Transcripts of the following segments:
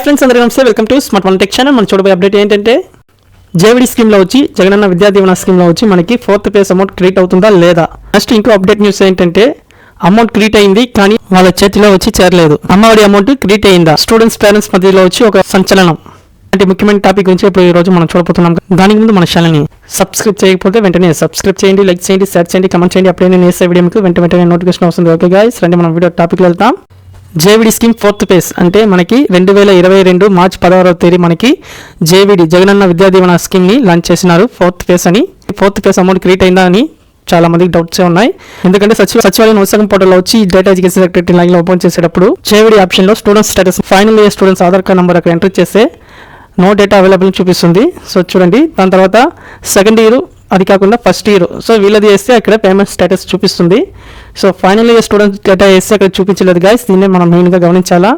Hi friends అందరికీ నమస్తే. Welcome to smart one tech channel మనం చూడబోయే అప్డేట్ ఏంటంటే జేవిడి స్కీమ్లో వచ్చి జగనన్న విద్యా దీవెన స్కీమ్లో వచ్చి మనకి ఫోర్త్ పేస్ అమౌంట్ క్రియేట్ అవుతుందా లేదా? నెక్స్ట్ ఇంకో అప్డేట్ న్యూస్ ఏంటంటే అమౌంట్ క్రియేట్ అయింది కానీ వాళ్ళ చేతిలో వచ్చి చేరలేదు. అమ్మఒడి అమౌంట్ క్రియేట్ అయిందా? స్టూడెంట్స్ పేరెంట్స్ మధ్యలో వచ్చి ఒక సంచలనం. అంటే ముఖ్యమైన టాపిక్ గురించి ఇప్పుడు ఈ రోజు మనం చూడబోతున్నాం. దానికి ముందు మన ఛానల్ని సబ్స్క్రైబ్ చేయకపోతే వెంటనే సబ్స్క్రైబ్ చేయండి లైక్ చేయండి షేర్ చేయండి కమెంట్ చేయండి అప్పుడే నేను వేసే వీడియో మీకు వెంట వెంటనే నోటిఫికేషన్ వస్తుంది. ఓకే గాయస్ రండి మనం వీడియో టాపిక్ వెళ్తాం. JVD scheme fourth phase. అంటే మనకి రెండు వేల ఇరవై రెండు మార్చ్ పదహారవ తేదీ మనకి జేవిడి జగనన్న విద్యా దీవెన స్కీమ్ని లాంచ్ చేసినారు ఫోర్త్ ఫేజ్ అని. ఫోర్త్ ఫేజ్ అమౌంట్ క్రియేట్ అయిందా అని చాలా మందికి డౌట్స్ ఉన్నాయి. ఎందుకంటే సచివ సచివాలయం ఉత్సవం పోర్టల్లో వచ్చి డేటా ఎడ్యుకేషన్ సెక్రటరీ లైన్లో ఓపెన్ చేసేటప్పుడు జేవిడి ఆప్షన్లో student status final year students Aadhaar card number అక్కడ ఎంటర్ చేస్తే నో డేటా అవైలబుల్ చూపిస్తుంది. సో చూడండి దాని తర్వాత సెకండ్ ఇయర్ అది కాకుండా ఫస్ట్ ఇయర్ సో వీళ్ళది వేస్తే అక్కడ పేమెంట్ స్టేటస్ చూపిస్తుంది. So final year student data వేస్తే అక్కడ చూపించలేదు గాయస్ దీన్నే మనం మెయిన్గా గమనించాలా?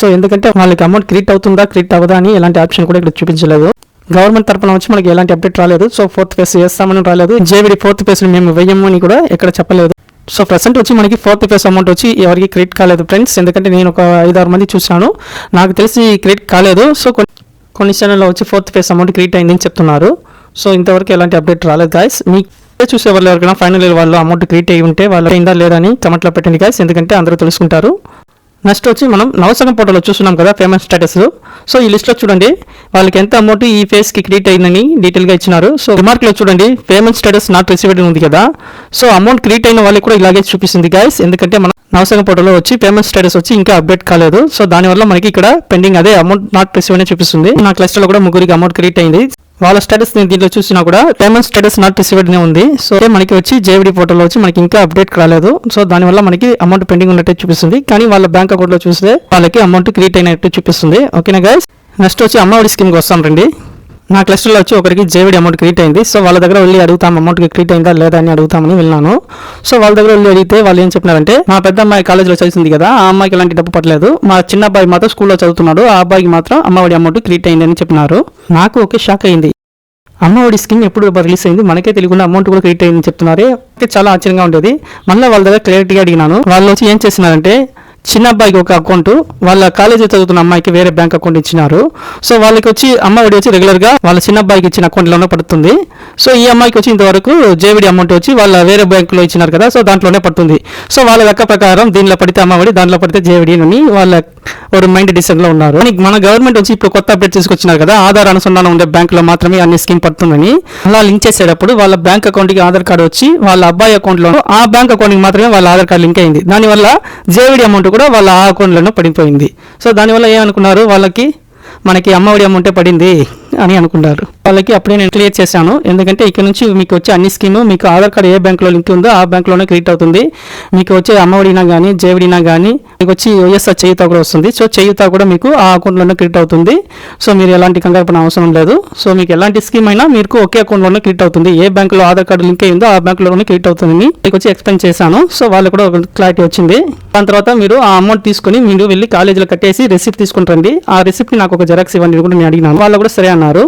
సో ఎందుకంటే వాళ్ళకి అమౌంట్ క్రియేట్ అవుతుందా క్రియేట్ అవ్వదా అని ఎలాంటి ఆప్షన్ కూడా ఇక్కడ చూపించలేదు. గవర్నమెంట్ తరఫున వచ్చి మనకి ఎలాంటి అప్డేట్ రాలేదు. సో ఫోర్త్ ఫేస్ చేస్తామని రాలేదు. జేవిడి ఫోర్త్ ఫేస్ మేము వెయ్యము అని కూడా ఎక్కడ చెప్పలేదు. సో ప్రజెంట్ వచ్చి మనకి ఫోర్త్ ఫేస్ అమౌంట్ వచ్చి ఎవరికి క్రెడిట్ కాలేదు ఫ్రెండ్స్ ఎందుకంటే నేను ఒక ఐదారు మంది చూశాను. నాకు తెలిసి క్రెడిట్ కాలేదు. సో కొన్ని కొన్ని ఛానల్లో వచ్చి ఫోర్త్ ఫేస్ అమౌంట్ క్రియేట్ అయిందని చెప్తున్నారు. సో ఇంతవరకు ఎలాంటి అప్డేట్ రాలేదు గాయస్ మీకు చూసే వాళ్ళు ఎవరికైనా ఫైనల్ ఇయర్ వాళ్ళు అమౌంట్ క్రియేట్ అయ్యి ఉంటే వాళ్ళు అయిందా లేదా అని కమెంట్లో పెట్టండి గాయస్ ఎందుకంటే అందరూ తెలుసుకుంటారు. నెక్స్ట్ వచ్చి మనం నవసగం పోర్టల్లో చూస్తున్నాం కదా పేమెంట్ స్టేటస్ సో ఈ లిస్ట్లో చూడండి వాళ్ళకి ఎంత అమౌంట్ ఈ ఫేస్కి క్రియేట్ అయిందని డీటెయిల్గా ఇచ్చినారు. సో రిమార్క్లో చూడండి పేమెంట్ స్టేటస్ నాట్ రిసీవ్డ్ ఉంది కదా. సో అమౌంట్ క్రియేట్ అయిన వాళ్ళకి కూడా ఇలాగే చూపిస్తుంది గాయస్ ఎందుకంటే మన నవసగం పోర్టల్లో వచ్చి పేమెంట్ స్టేటస్ వచ్చి ఇంకా అప్డేట్ కాలేదు. సో దానివల్ల మనకి ఇక్కడ పెండింగ్ అదే అమౌంట్ నాట్ రిసీవ్ అని చూపిస్తుంది. నా క్లస్టర్లో కూడా ముగ్గురికి అమౌంట్ క్రియేట్ అయింది. వాళ్ళ స్టేటస్ నేను దీంట్లో చూసినా కూడా పేమెంట్ స్టేటస్ నాట్ రిసీవ్డ్నే ఉంది. సో మనకి వచ్చి జేవిడి పోర్టల్లో వచ్చి మనకి ఇంకా అప్డేట్ రాలేదు. సో దానివల్ల మనకి అమౌంట్ పెండింగ్ ఉన్నట్టు చూపిస్తుంది. కానీ వాళ్ళ బ్యాంక్ అకౌంట్లో చూస్తే వాళ్ళకి అమౌంట్ క్రియేట్ అయినట్టు చూపిస్తుంది. ఓకేనా గైస్ నెక్స్ట్ వచ్చి అమ్మఒడి స్కీమ్కి వస్తాం రండి. నా క్లస్టర్లో వచ్చి ఒకరికి జేవిడి అమౌంట్ క్రియేట్ అయింది. సో వాళ్ళ దగ్గర వెళ్ళి అడుగుతాం అమౌంట్ క్రియేట్ అయిందా లేదా అని అడుగుతామని వెళ్ళాను. సో వాళ్ళ దగ్గర వెళ్ళి అడిగితే వాళ్ళు ఏం చెప్పినారంటే మా పెద్ద అమ్మాయి కాలేజీలో చదివింది కదా ఆ అమ్మాయికి ఎలాంటి డబ్బు పట్టలేదు. మా చిన్న అబ్బాయి మాత్రం స్కూల్లో చదువుతున్నాడు ఆ అబ్బాయికి మాత్రం అమ్మఒడి అమౌంట్ క్రియేట్ అయిందని చెప్పినారు. నాకు ఒకే షాక్ అయింది. అమ్మఒడి స్కీమ్ ఎప్పుడు రిలీజ్ అయింది? మనకే తెలియకుండా అమౌంట్ కూడా క్రియేట్ అయిందని చెప్తున్నారే. చాలా ఆశ్చర్యంగా ఉండేది. మళ్ళీ వాళ్ళ దగ్గర క్లారిటీగా అడిగినాను. వాళ్ళు వచ్చి ఏం చేసినారంటే చిన్న అబ్బాయికి ఒక అకౌంట్ వాళ్ళ కాలేజీ చదువుతున్న అమ్మాయికి వేరే బ్యాంక్ అకౌంట్ ఇచ్చినారు. సో వాళ్ళకి వచ్చి అమ్మఒడి వచ్చి రెగ్యులర్గా వాళ్ళ చిన్న అబ్బాయికి ఇచ్చిన అకౌంట్లోనే పడుతుంది. సో ఈ అమ్మాయికి వచ్చి ఇంతవరకు జేవిడి అమౌంట్ వచ్చి వాళ్ళ వేరే బ్యాంకులో ఇచ్చినారు కదా సో దాంట్లోనే పడుతుంది. సో వాళ్ళ లెక్క ప్రకారం దీనిలో పడితే అమ్మఒడి దాంట్లో పడితే జేవిడి అని వాళ్ళ ఒక మైండ్ డిసిషన్లో ఉన్నారు. మన గవర్నమెంట్ వచ్చి ఇప్పుడు కొత్త అప్డేట్ తీసుకొచ్చినారు కదా ఆధార్ అనుసంధానం ఉండే బ్యాంకులో మాత్రమే అన్ని స్కీమ్ పడుతుందని. అలా లింక్ చేసేటప్పుడు వాళ్ళ బ్యాంక్ అకౌంట్కి ఆధార్ కార్డు వచ్చి వాళ్ళ అబ్బాయి అకౌంట్లో ఆ బ్యాంక్ అకౌంట్కి మాత్రమే వాళ్ళ ఆధార్ కార్డు లింక్ అయింది. దానివల్ల జేవిడి అమౌంట్ కూడా వాళ్ళ ఆ పడిపోయింది. సో దానివల్ల ఏమనుకున్నారు? వాళ్ళకి మనకి అమ్మఒడి అమౌంటే పడింది అని అనుకున్నారు. వాళ్ళకి అప్పుడే నేను క్లియర్ చేశాను. ఎందుకంటే ఇక్కడ నుంచి మీకు వచ్చే అన్ని స్కీము మీకు ఆధార్ కార్డు ఏ బ్యాంక్లో లింక్ ఉందో ఆ బ్యాంక్లోనే క్రియేట్ అవుతుంది. మీకు వచ్చే అమ్మఒడినా కానీ జేవిడినా కానీ మీకు వచ్చి వైఎస్ఆర్ చేయుత కూడా వస్తుంది. సో చేయుత కూడా మీకు ఆ అకౌంట్లోనే క్రియేట్ అవుతుంది. సో మీరు ఎలాంటి కంగారు పడిన అవసరం లేదు. సో మీకు ఎలాంటి స్కీమ్ అయినా మీకు ఒకే అకౌంట్లోనే క్రియేట్ అవుతుంది. ఏ బ్యాంకులో ఆధార్ కార్డు లింక్ అయిందో ఆ బ్యాంక్లోనే క్రియేట్ అవుతుంది మీకు వచ్చి ఎక్స్ప్లెయిన్ చేశాను. సో వాళ్ళు కూడా ఒక క్లారిటీ వచ్చింది. దాని తర్వాత మీరు ఆ అమౌంట్ తీసుకొని మీరు వెళ్ళి కాలేజీలో కట్టేసి రిసిప్ట్ తీసుకుంటండి ఆ రెసిప్ట్ నాకు ఒక జెరాక్స్ ఇవ్వండి. కూడా నేను అడిగినాను. వాళ్ళు కూడా సరే అన్నారు.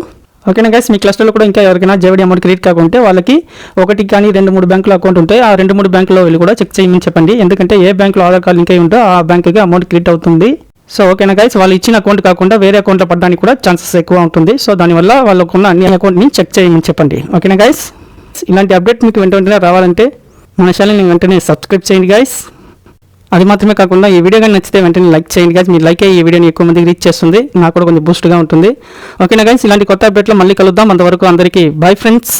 ఓకేనా గైస్ మీ క్లస్టర్లో కూడా ఇంకా ఎవరికైనా జేవిడి అమౌంట్ క్రెడిట్ కాకుంటే వాళ్ళకి ఒకటి కానీ రెండు మూడు బ్యాంకులో అకౌంట్ ఉంటాయి ఆ రెండు మూడు బ్యాంకులో వెళ్ళి కూడా చెక్ చేయమని చెప్పండి. ఎందుకంటే ఏ బ్యాంకులో ఆధార్ కార్డు లింక్ అయి ఉంటే ఆ బ్యాంకుకి అమౌంట్ క్రెడిట్ అవుతుంది. సో ఓకేనా గైస్ వాళ్ళు ఇచ్చిన అకౌంట్ కాకుండా వేరే అకౌంట్లో పడడానికి కూడా ఛాన్సెస్ ఎక్కువ ఉంటుంది. సో దానివల్ల వాళ్ళకున్న అన్ని అకౌంట్ని చెక్ చేయమని చెప్పండి. ఓకేనా గైస్ ఇలాంటి అప్డేట్ మీకు వెంట వెంటనే రావాలంటే మన ఛానల్ని వెంటనే సబ్స్క్రైబ్ చేయండి గైస్ అది మాత్రమే కాకుండా ఈ వీడియో కానీ నచ్చితే వెంటనే లైక్ చేయండి గాయస్ మీరు లైక్ అయ్యి ఈ వీడియోని ఎక్కువ మందికి రీచ్ చేస్తుంది. నాకు కూడా కొంచెం బూస్ట్గా ఉంటుంది. ఓకేనా గైస్ ఇలాంటి కొత్త అప్డేట్లో మళ్ళీ కలుద్దాం. అంతవరకు అందరికీ బై ఫ్రెండ్స్